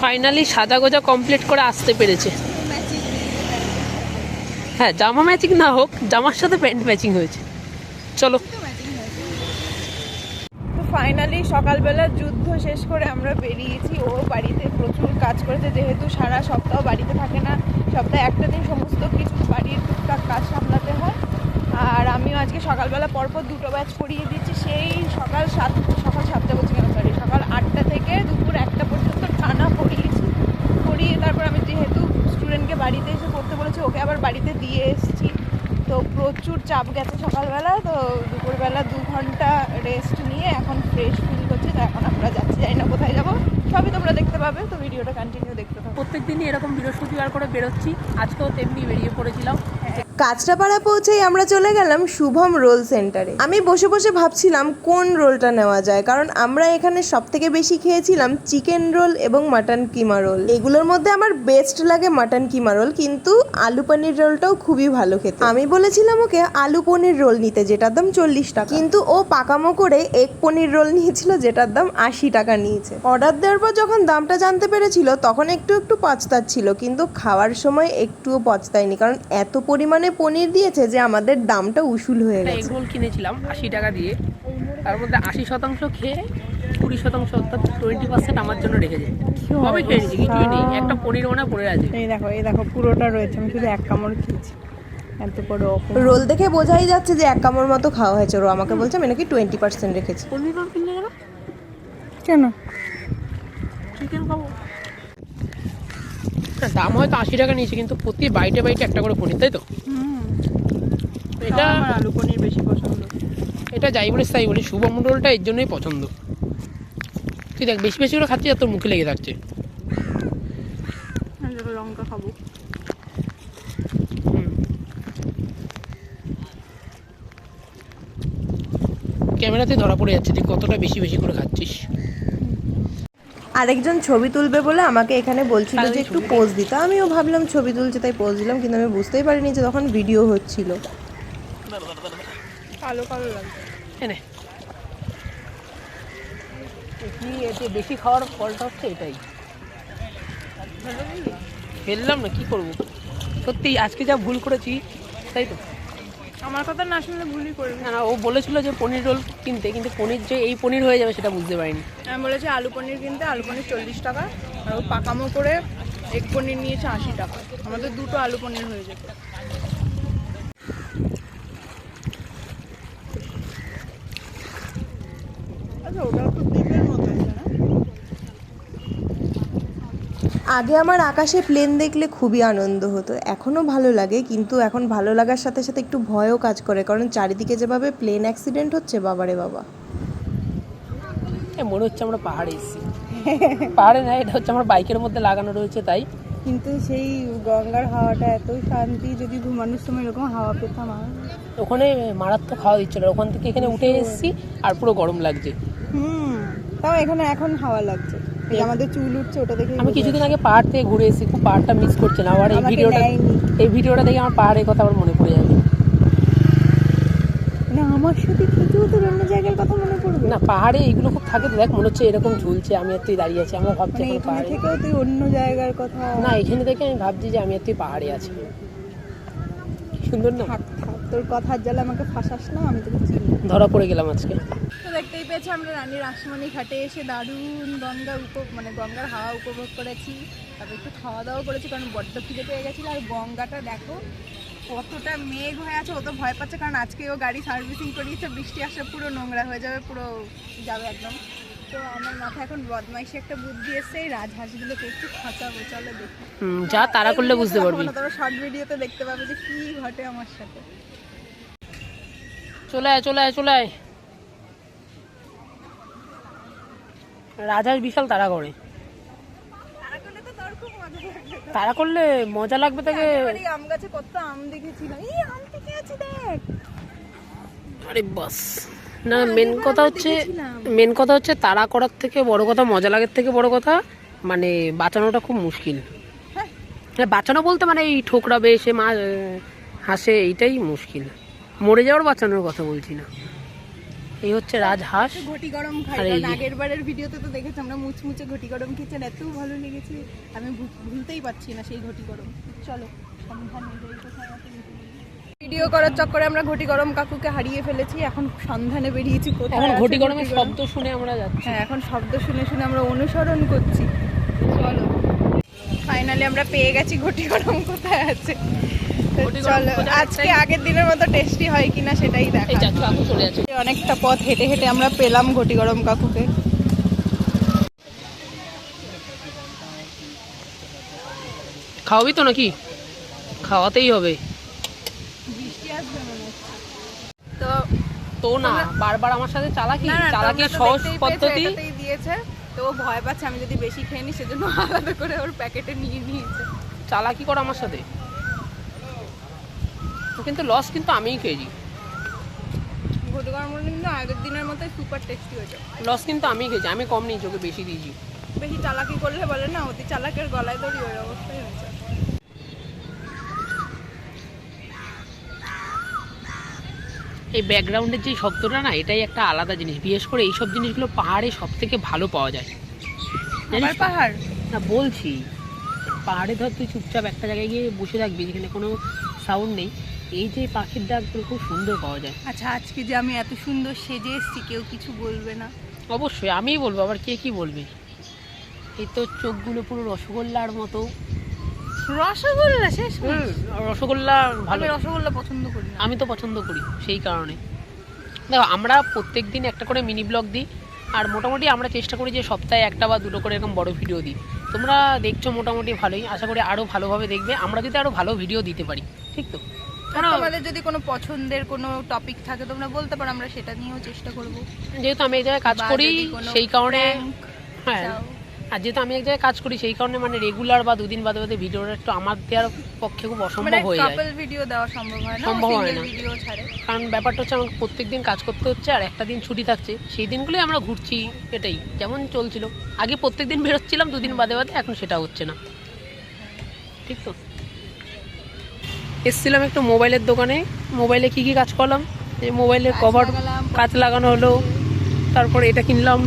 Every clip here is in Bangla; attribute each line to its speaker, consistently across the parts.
Speaker 1: ফাইনালি সাজা গোজা কমপ্লিট করে আসতে পেরেছে। হ্যাঁ জামা ম্যাচিং না হোক, জামার সাথে প্যান্ট ম্যাচিং হয়েছে। চলো।
Speaker 2: ফাইনালি সকালবেলা যুদ্ধ শেষ করে আমরা বেরিয়েছি। ও বাড়িতে প্রচুর কাজ করেছে। যেহেতু সারা সপ্তাহ বাড়িতে থাকে না, সপ্তাহে একটা দিন সমস্ত কিছু বাড়ির টুকটাক কাজ সামলাতে হয়। আর আমিও আজকে সকালবেলা পরপর দুটো ব্যাচ পড়িয়ে দিচ্ছি। সেই সকাল সাত, সকাল সাতটা বলছি কেন? সরি সকাল আটটা থেকে দুপুর একটা পর্যন্ত টানা পড়িয়েছি পড়িয়ে তারপর আমি যেহেতু স্টুডেন্টকে বাড়িতে এসে করতে বলেছে, ওকে আবার বাড়িতে দিয়ে এসেছি। তো প্রচুর চাপ গেছে সকালবেলা, তো দুপুরবেলা দু ঘণ্টা রেস্ট নিয়ে এখন ফ্রেশ ফিল করছে, তো এখন আমরা যাচ্ছি যাই না কোথায় যাব। সবই তোমরা দেখতে পাবে, তো ভিডিওটা কন্টিনিউ দেখতে পাবো
Speaker 1: প্রত্যেক দিনই এরকম বৃহস্পতিবার করে বেরোচ্ছি, আজকেও তেমনি বেরিয়ে পড়েছিলাম।
Speaker 3: কাঁচরাপাড়া পৌঁছেই আমরা চলে গেলাম শুভম রোল সেন্টারে। আমি বসে বসে ভাবছিলাম কোন রোলটা নেওয়া যায়, কারণ আমরা এখানে সব থেকে বেশি খেয়েছিলাম চিকেন রোল এবং মাটন কিমা রোল। এগুলোর মধ্যে আমার বেস্ট লাগে মাটন কিমা রোল, কিন্তু আলু পনির রোলটাও খুবই ভালো খেতে। আমি বলেছিলাম ওকে, আলু পনির রোল নিতে, যেটার দাম চল্লিশ টাকা। কিন্তু ও পাকামো করে এক পনির রোল নিয়েছিল, যেটার দাম আশি টাকা নিয়েছে। অর্ডার দেওয়ার পর যখন দামটা জানতে পেরেছিল, তখন একটু একটু পচতাচ্ছিল কিন্তু খাওয়ার সময় একটুও পচতায়নি কারণ এত পরিমাণে পনির দিয়েছে যে আমাদের দামটা উসুল হয়ে গেছে।
Speaker 1: রোল কিনেছিলাম আশি টাকা দিয়ে। তার মধ্যে আশি শতাংশ খেয়ে কুড়ি শতাংশ অর্থাৎ টোয়েন্টি পার্সেন্ট আমার জন্য কবে খেয়ে নিয়েছি কিছুই নেই একটা পনির ওনা পড়ে আছে।
Speaker 2: এই দেখো এই দেখো পুরোটা রয়েছে আমি শুধু এক কামড় খেয়েছি। এত বড়
Speaker 3: রোল দেখে বোঝাই যাচ্ছে যে এক কামড় মতো খাওয়া হয়েছে। ও আমাকে বলছে আমি নাকি টোয়েন্টি পার্সেন্ট রেখেছি।
Speaker 1: পনির রোল কিনলে
Speaker 2: কেন?
Speaker 1: চিকেন খাব। দাম হয়তো আশি টাকা নিয়েছে কিন্তু প্রতি বাইটে বাইটে একটা করে পনির তাই তো? এটা
Speaker 2: আলু পনির বেশি পছন্দ।
Speaker 1: এটা যাই বলিস তাই বলি শুভ রোলটা এর জন্যই পছন্দ। তুই দেখ বেশি বেশি করে খাচ্ছিস আর তোর মুখে লেগে থাকছে।
Speaker 2: লঙ্কা খাব।
Speaker 1: ক্যামেরাতে ধরা পড়ে যাচ্ছে যে কতটা বেশি বেশি করে খাচ্ছিস।
Speaker 3: আরেকজন ছবি তুলবে বলে আমাকে এখানে বলছিল যে একটু পোজ দিতে। আমিও ভাবলাম ছবি তুলছে তাই পোজ দিলাম কিন্তু আমি বুঝতেই পারিনি যে তখন ভিডিও হচ্ছিল।
Speaker 2: কালো কালো লাগছে।
Speaker 1: এনে। কি এতে বেশি খাওয়ার ফলটা হচ্ছে এটাই। ফেললাম না কি করব? সত্যি আজকে যা ভুল করেছি তাই তো?
Speaker 2: আমার কথা না শুনলে ভুলই করবি।
Speaker 1: না ও বলেছিল যে পনির রোল কিনতে কিন্তু পনির যে এই পনির হয়ে যাবে সেটা বুঝতে পারিনি।
Speaker 2: আমি বলেছি আলু পনির কিনতে আলু পনির চল্লিশ টাকা আর ও পাকামো করে এক পনির নিয়েছে আশি টাকা। আমাদের দুটো আলু পনির হয়ে যেত। আচ্ছা ওটা একটু দ্বীপের মতো আছে না
Speaker 3: আগে আমার আকাশে প্লেন দেখলে খুবই আনন্দ হতো। এখনও ভালো লাগে কিন্তু এখন ভালো লাগার সাথে সাথে একটু ভয়ও কাজ করে কারণ চারিদিকে যেভাবে প্লেন অ্যাক্সিডেন্ট হচ্ছে বাবারে বাবা।
Speaker 1: মনে হচ্ছে আমরা পাহাড়ে এসেছি। পাহাড়ে না এটা হচ্ছে আমার বাইকের মধ্যে লাগানো রয়েছে তাই।
Speaker 2: কিন্তু সেই গঙ্গার হাওয়াটা এত শান্তি যদি ঘুমানোর সময় এরকম হাওয়া পেতাম আর।
Speaker 1: ওখানে মারাত্মক খাওয়া দিচ্ছিল ওখান থেকে এখানে উঠে এসেছি আর পুরো গরম লাগছে।
Speaker 2: হুম তাও এখানে এখন হাওয়া লাগছে। এই আমাদের চুল উঠছে ওটা দেখে
Speaker 1: আমি কিছুদিন আগে পাহাড় থেকে ঘুরে এসেছি খুব পাহাড়টা মিস করছে না। আবার এই ভিডিওটা এই ভিডিওটা দেখে আমার পাহাড়ের কথা আবার মনে পড়ে যাবে।
Speaker 2: না আমার সাথে খেতেও তোর অন্য জায়গার কথা মনে পড়বে?
Speaker 1: না পাহাড়ে এইগুলো খুব থাকে তো দেখ মনে হচ্ছে এরকম ঝুলছে আমি আর তুই দাঁড়িয়ে আছি আমরা ভাবছি
Speaker 2: মানে
Speaker 1: এখন পাহাড়ে
Speaker 2: থেকেও তুই অন্য জায়গার কথা
Speaker 1: না এখানে থেকে আমি ভাবছি যে আমি আর তুই পাহাড়ে আছি। সুন্দর না?
Speaker 2: তোর কথার জ্বালা আমাকে ফাঁসাস না আমি তোকে
Speaker 1: ধরা পড়ে গেলাম আজকে।
Speaker 2: তো দেখতেই পেয়েছি আমরা রানীর আসমণি ঘাটে এসে দারুণ গঙ্গা উপ মানে গঙ্গার হাওয়া উপভোগ করেছি। তারপর একটু খাওয়া দাওয়া করেছি কারণ বড্ড খিদে পেয়ে গেছিল। আর গঙ্গাটা দেখো কতটা মেঘ হয়ে আছে ও তো ভয় পাচ্ছে কারণ আজকে ও গাড়ি সার্ভিসিং করিয়েছে বৃষ্টি আসলে পুরো নোংরা হয়ে যাবে পুরো যাবে একদম। তো আমার মাথায় এখন বদমাইশি একটা বুদ্ধি এসছে এই রাজহাঁসগুলোকে একটু খাঁচাবো চলো দেখি।
Speaker 1: যা তারা করলে বুঝতে পারবি।
Speaker 2: তোমরা শর্ট ভিডিওতে দেখতে পাবে যে কি ঘটে আমার সাথে।
Speaker 1: চলে আয় চলে আয় চলে আয়। রাজহাঁস বিশাল তারা করে
Speaker 2: তারা করলে তোর মজা লাগবে
Speaker 1: তারা তাকে
Speaker 2: আম গাছে কত আম দেখেছিলাম এই আম থেকে আছে দেখ।
Speaker 1: আরে বাস। না মেন কথা হচ্ছে মেন কথা হচ্ছে তাড়া করার থেকে বড় কথা মজা লাগার থেকে বড় কথা মানে বাঁচানোটা খুব মুশকিল।
Speaker 2: হ্যাঁ।
Speaker 1: হ্যাঁ, বাঁচানো বলতে মানে এই ঠোকরাবে সে মা হাসে এইটাই মুশকিল। মরে যাওয়ার বাঁচানোর কথা বলছি না। এই হচ্ছে রাজহাঁস।
Speaker 2: ঘটি গরম খাই। আগের বারের ভিডিওতে তো দেখেছি আমরা মুচমুচে ঘটি গরম খেয়েছেন এত ভালো লেগেছে আমি ভুলতেই পারছি না সেই ঘটি গরম। চলো সন্ধানে। ভিডিও করার চক্করে আমরা ঘটি গরম কাকুকে হারিয়ে ফেলেছি এখন সন্ধানে বেরিয়েছি কোথায়
Speaker 1: এখন ঘটি গরমের
Speaker 2: গরম।
Speaker 1: শব্দ শুনে আমরা যাচ্ছি।
Speaker 2: হ্যাঁ এখন শব্দ শুনে শুনে আমরা অনুসরণ করছি। চলো ফাইনালি আমরা পেয়ে গেছি ঘটি গরম কোথায় আছে। চলো আজকে আগের দিনের মতো টেস্টি হয় কিনা সেটাই দেখা অনেকটা পথ হেঁটে হেঁটে আমরা পেলাম ঘটি গরম কাকুকে।
Speaker 1: খাওয়াবি তো নাকি? খাওয়াতেই হবে।
Speaker 2: তো
Speaker 1: তো না বারবার আমার সাথে চালাকি? চালাকি সহজ পদ্ধতি?
Speaker 2: দিয়েছে। তো ও ভয় পাচ্ছে আমি যদি বেশি খেয়ে নিই সেজন্য আলাদা করে ওর প্যাকেটে নিয়ে নিয়েছে।
Speaker 1: চালাকি কর আমার সাথে। কিন্তু লস কিন্তু আমিই খেয়েছি।
Speaker 2: কিন্তু আগের দিনের মতোই সুপার টেস্টি হয়েছে।
Speaker 1: লস কিন্তু আমিই খেয়েছি আমি কম নিয়েছি ওকে বেশি দিয়েছি।
Speaker 2: বেশি চালাকি করলে বলে না অতি চালাকের গলায় দড়ি ওই অবস্থায় হয়েছে
Speaker 1: এই ব্যাকগ্রাউন্ডের যে শব্দটা না এটাই একটা আলাদা জিনিস। বিশেষ করে এইসব জিনিসগুলো পাহাড়ে সব থেকে ভালো পাওয়া যায়। জানিস
Speaker 2: পাহাড়?
Speaker 1: না বলছি পাহাড়ে ধর তুই চুপচাপ একটা জায়গায় গিয়ে বসে থাকবি যেখানে কোনো সাউন্ড নেই। এই যে পাখির ডাকগুলো খুব সুন্দর পাওয়া যায়।
Speaker 2: আচ্ছা আজকে যে আমি এত সুন্দর সেজে এসেছি কেউ কিছু বলবে না?
Speaker 1: অবশ্যই আমিই বলব আবার কে কি বলবে? এই তো চোখগুলো পুরো রসগোল্লার মতো।
Speaker 2: রসগোল্লা শেষ
Speaker 1: রসগোল্লা ভালো।
Speaker 2: রসগোল্লা পছন্দ করি
Speaker 1: আমি তো পছন্দ করি সেই কারণে। দেখো আমরা প্রত্যেক দিন একটা করে মিনি ব্লগ দিই আর মোটামুটি আমরা চেষ্টা করি যে সপ্তাহে একটা বা দুটো করে এরকম বড় ভিডিও দিই। তোমরা দেখছ মোটামুটি ভালোই আশা করি আরও ভালোভাবে দেখবে আমরা যদি আরও ভালো ভিডিও দিতে পারি ঠিক তো?
Speaker 2: তোমাদের যদি কোনো পছন্দের কোনো টপিক থাকে তোমরা বলতে পারো আমরা সেটা নিয়েও চেষ্টা করব।
Speaker 1: যেহেতু আমি এই জায়গায় কাজ করি সেই কারণে হ্যাঁ আর যেহেতু আমি এক জায়গায় কাজ করি সেই কারণে মানে রেগুলার বা দুদিন বাদে বাদে ভিডিওটা একটু আমার দেওয়ার পক্ষে খুব
Speaker 2: মানে
Speaker 1: অসম্ভব হয়ে যায়।
Speaker 2: কাপল ভিডিও দেওয়া সম্ভব হয় না
Speaker 1: সম্ভব হয় না। কারণ ব্যাপারটা হচ্ছে আমাকে প্রত্যেক দিন কাজ করতে হচ্ছে আর একটা দিন ছুটি থাকছে সেই দিনগুলোই আমরা ঘুরছি এটাই যেমন চলছিল। আগে প্রত্যেক দিন বেরোচ্ছিলাম দুদিন বাদে বাদে এখন সেটা হচ্ছে না। ঠিক তো? এসছিলাম একটু মোবাইলের দোকানে। মোবাইলে কি কি কাজ করলাম? এই
Speaker 2: মোবাইলে
Speaker 1: কভার কাজ লাগানো হলো। তারপরে এটা কিনলাম।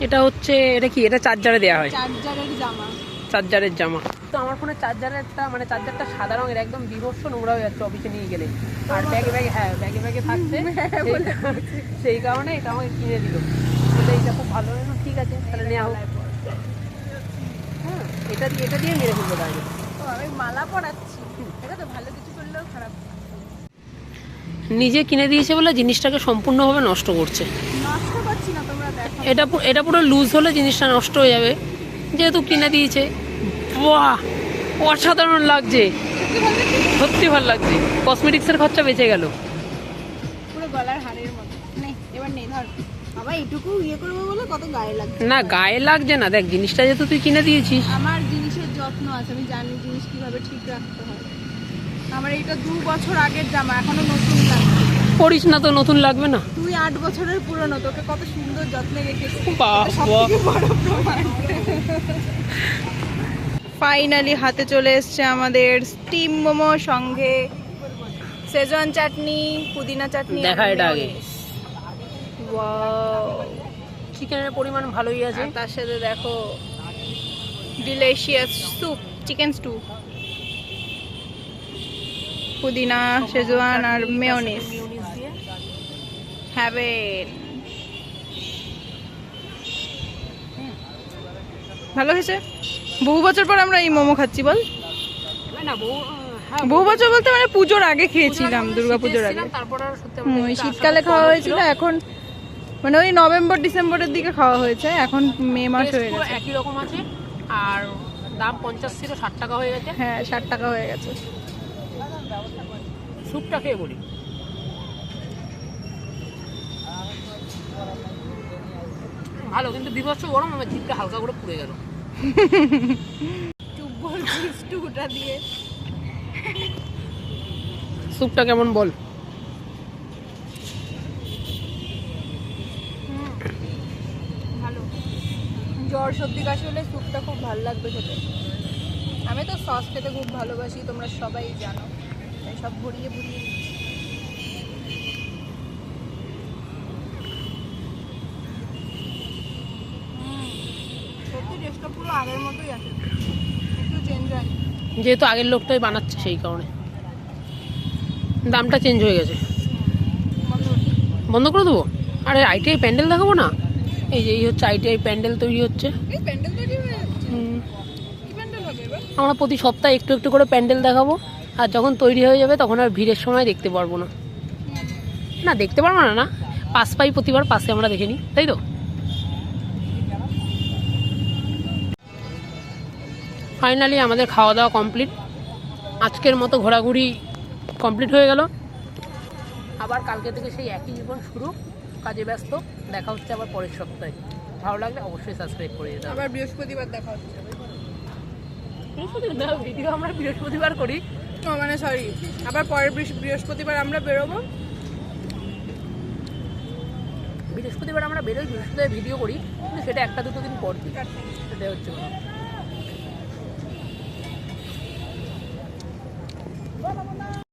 Speaker 1: এটা হচ্ছে এটা কি? এটা চার্জারে দেওয়া হয়।
Speaker 2: চার্জারের জামা।
Speaker 1: তো আমার ফোনে চার্জারেরটা মানে চার্জারটা সাদা রঙের একদম বিভৎস নোংরা হয়ে যাচ্ছে অফিসে নিয়ে গেলে। আর ব্যাগে ব্যাগে হ্যাঁ ব্যাগে ব্যাগে থাকছে। সেই- সেই কারণে এটা আমাকে কিনে দিল। বলে এইটা খুব ভালো ঠিক আছে তাহলে নেওয়া হোক। হ্যাঁ এটা দিয়ে এটা দিয়ে মেরে ফেলব তাহলে
Speaker 2: আমি মালা পরাচ্ছি। এটা তো ভালো কিছু করলেও খারাপ।
Speaker 1: নিজে কিনে দিয়েছে বলে জিনিসটাকে সম্পূর্ণভাবে নষ্ট করছে।
Speaker 2: নষ্ট করছি না তোমরা দেখো।
Speaker 1: এটা এটা পুরো লুজ হলে জিনিসটা নষ্ট হয়ে যাবে। যেহেতু কিনে দিয়েছে। বাহ! অসাধারণ লাগছে। সত্যি ভালো লাগছে? কসমেটিক্সের খরচা বেঁচে গেল।
Speaker 2: পুরো গলার হাড়ের মতো। এবার নেই ধর। বাবা এইটুকু ইয়ে করব বলে কত গায়ে লাগছে?
Speaker 1: না গায়ে লাগছে না। দেখ জিনিসটা যেহেতু তুই কিনে দিয়েছিস।
Speaker 2: আমার জিনিসের যত্ন আছে আমি জানি জিনিস কীভাবে ঠিক রাখতে হয়। আমার এইটা দু বছর আগের জামা এখনও নতুন লাগছে।
Speaker 1: পড়িস না তো নতুন লাগবে না।
Speaker 2: তুই আট বছরের পুরনো তোকে কত সুন্দর যত্নে রেখেছিস
Speaker 1: বাহ বাহ
Speaker 2: ফাইনালি হাতে চলে এসছে আমাদের স্টিম মোমো সঙ্গে সেজন চাটনি পুদিনা চাটনি
Speaker 1: দেখা এটা আগে।
Speaker 2: mayonnaise।
Speaker 1: চিকেনের পরিমাণ ভালোই আছে।
Speaker 2: আর তার সাথে দেখো ডিলেশিয়াস স্যুপ চিকেন স্টু পুদিনা শেজওয়ান আর
Speaker 1: দিয়ে
Speaker 2: হ্যাভেন ভালো হয়েছে? বহু বছর পর আমরা এই মোমো খাচ্ছি বল।
Speaker 1: হ্যাঁ
Speaker 2: বহু বছর বলতে মানে পুজোর আগে খেয়েছিলাম দুর্গা পুজোর আগে শীতকালে খাওয়া হয়েছিল এখন মানে ওই নভেম্বর ডিসেম্বরের দিকে খাওয়া হয়েছে এখন মে মাস হয়ে গেছে।
Speaker 1: একই রকম আছে আর দাম পঞ্চাশ থেকে ষাট টাকা হয়ে গেছে।
Speaker 2: হ্যাঁ ষাট টাকা হয়ে গেছে।
Speaker 1: স্যুপটা খেয়ে বলি। ভালো কিন্তু বিভৎস গরম আমার জিভটা হালকা করে পুড়ে গেল। স্যুপটা কেমন বল?
Speaker 2: জ্বর সর্দি কাশি হলে স্যুপটা খুব ভালো লাগবে খেতে। আমি তো সস খেতে খুব ভালোবাসি তোমরা সবাই জানো। তাই সব ভরিয়ে ভরিয়ে আগের মতোই আছে।
Speaker 1: যেহেতু আগের লোকটাই বানাচ্ছে সেই কারণে। দামটা চেঞ্জ হয়ে গেছে। বন্ধ করে দেবো? আরে আইটিআই প্যান্ডেল দেখাবো না? এই যে এই হচ্ছে আইটিআই প্যান্ডেল তৈরি হচ্ছে। আমরা প্রতি সপ্তাহে একটু একটু করে প্যান্ডেল দেখাবো। আর যখন তৈরি হয়ে যাবে তখন আর ভিড়ের সময় দেখতে পারব না। না দেখতে পারব না না। পাশ পাই প্রতিবার পাশে আমরা দেখে নিই। তাই তো? ফাইনালি আমাদের খাওয়া দাওয়া কমপ্লিট আজকের মতো ঘোরাঘুরি কমপ্লিট হয়ে গেল। আবার কালকে থেকে সেই একই জীবন শুরু। কাজে ব্যস্ত দেখা হচ্ছে আবার পরের সপ্তাহে। ভালো লাগলে অবশ্যই সাবস্ক্রাইব করে দিতে
Speaker 2: আবার বৃহস্পতিবার দেখা হচ্ছে।
Speaker 1: বৃহস্পতিবার ভিডিও আমরা বৃহস্পতিবার করি।
Speaker 2: মানে সরি আবার পরের বৃহ- বৃহস্পতিবার আমরা বেরোবো?
Speaker 1: বৃহস্পতিবার আমরা বেরোই বৃহস্পতিবার ভিডিও করি কিন্তু সেটা একটা দুটো দিন পর দিই। সেটাই হচ্ছে